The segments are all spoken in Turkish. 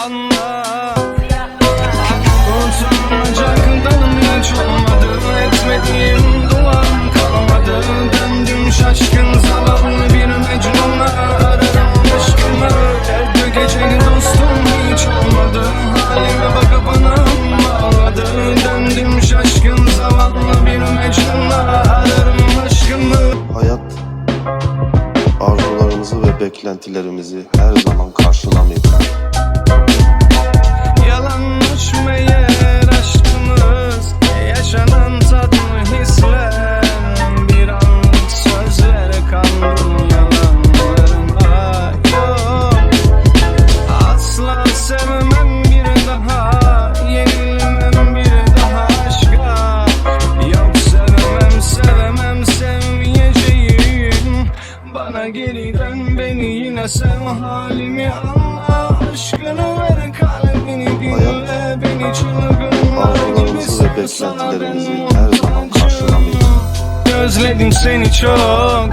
anla. Dalım hiç olmadı Etmediğim duam kalmadı. Döndüm şaşkın zavallı bir mecnuna Ararım aşkımı. Her gece dostum hiç olmadı Halime bakıp anam ağladı. Döndüm şaşkın zavallı bir mecnuna Ararım aşkımı. Hayat arzularımızı ve beklentilerimizi her zaman karşılamıyor. Bana geri dön beni yine sev halimi. Anla Aşkını ver kalbini dinle beni çılgınlar sana ben. Özledim seni çok.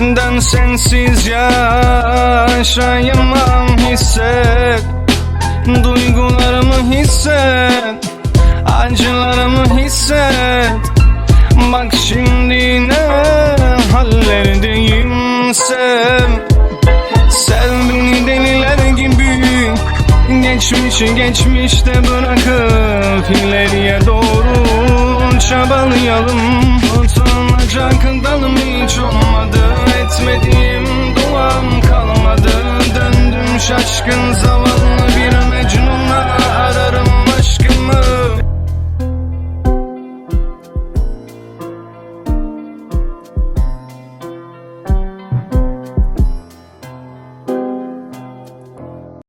Dan sensiz yaşayamam hisset. Duygularımı hisset. Acılarımı hisset. Bak şimdi sev Sev beni deliler gibi Geçmişi geçmişte bırakıp ileriye doğru çabalayalım. Utanacak dalım hiç olmadı Etmediğim duam kalmadı. Döndüm şaşkın zavallı